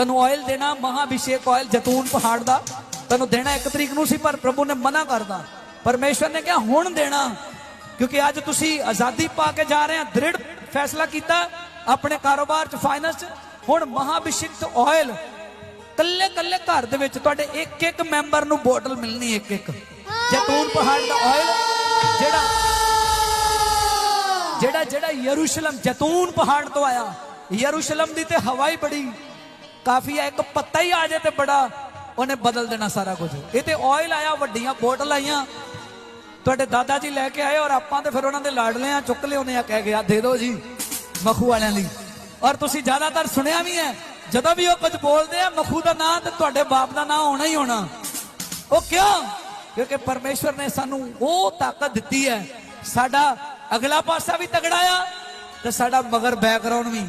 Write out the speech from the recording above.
ਤੈਨੂੰ ਆਇਲ ਦੇਣਾ, ਮਹਾਭਿਸ਼ੇਕ ਆਇਲ ਜੈਤੂਨ ਪਹਾੜ ਦਾ। ਤੈਨੂੰ ਦੇਣਾ ਇੱਕ ਤਰੀਕ ਨੂੰ ਸੀ, ਪਰ ਪ੍ਰਭੂ ਨੇ ਮਨਾ ਕਰਦਾ ਪਰਮੇਸ਼ਵਰ ਨੇ ਕਿਹਾ, ਹੁਣ ਦੇਣਾ। ਕਿਉਂਕਿ ਅੱਜ ਤੁਸੀਂ ਆਜ਼ਾਦੀ ਪਾ ਕੇ ਜਾ ਰਹੇ ਆ, ਦ੍ਰਿੜ ਫੈਸਲਾ ਕੀਤਾ ਆਪਣੇ ਕਾਰੋਬਾਰ ਚ ਫਾਈਨੈਂਸ ਚ। ਹੁਣ ਮਹਾਭਿਸ਼ੇਕ ਆਇਲ ਕੱਲੇ ਕੱਲੇ ਘਰ ਦੇ ਵਿੱਚ ਤੁਹਾਡੇ ਇੱਕ ਇੱਕ ਮੈਂਬਰ ਨੂੰ ਬੋਟਲ ਮਿਲਣੀ ਇੱਕ ਇੱਕ ਜੈਤੂਨ ਪਹਾੜ ਦਾ ਆਇਲ ਜਿਹੜਾ ਜਿਹੜਾ ਜਿਹੜਾ ਯਰੂਸ਼ਲਮ ਜੈਤੂਨ ਪਹਾੜ ਤੋਂ ਆਇਆ। ਯਰੂਸ਼ਲਮ ਦੀ ਤੇ ਹਵਾ ਹੀ ਬੜੀ। ਕਾਫੀ ਹੈ ਇੱਕ ਪੱਤਾ ਹੀ ਆ ਜਾਏ ਤੇ ਬੜਾ, ਉਹਨੇ ਬਦਲ ਦੇਣਾ ਸਾਰਾ ਕੁਝ। ਇਹ ਤੇ ਆਇਲ ਆਇਆ, ਵੱਡੀਆਂ ਬੋਟਲ ਆਈਆਂ। ਤੁਹਾਡੇ ਦਾਦਾ ਜੀ ਲੈ ਕੇ ਆਏ ਔਰ ਆਪਾਂ ਤੇ ਫਿਰ ਉਹਨਾਂ ਦੇ ਲਾਡਲੇ ਆ, ਚੁੱਕ ਲਿਆਉਨੇ ਆ, ਕਹਿ ਗਿਆ ਦੇ ਦਿਓ ਜੀ, ਮਖੂ ਵਾਲਿਆਂ ਲਈ। ਔਰ ਤੁਸੀਂ ਜ਼ਿਆਦਾਤਰ ਸੁਣਿਆ ਵੀ ਹੈ, ਜਦੋਂ ਵੀ ਉਹ ਕੁਝ ਬੋਲਦੇ ਆ, ਮਖੂ ਦਾ ਨਾਂ ਤੇ ਤੁਹਾਡੇ ਬਾਪ ਦਾ ਨਾਂ ਹੋਣਾ ਹੀ ਹੋਣਾ। ਉਹ ਕਿਉਂ? ਕਿਉਂਕਿ ਪਰਮੇਸ਼ਵਰ ਨੇ ਸਾਨੂੰ ਉਹ ਤਾਕਤ ਦਿੱਤੀ ਹੈ। ਸਾਡਾ ਅਗਲਾ ਪਾਸਾ ਵੀ ਤਗੜਾ ਆ ਤੇ ਸਾਡਾ ਮਗਰ ਬੈਕਗ੍ਰਾਉਂਡ ਵੀ।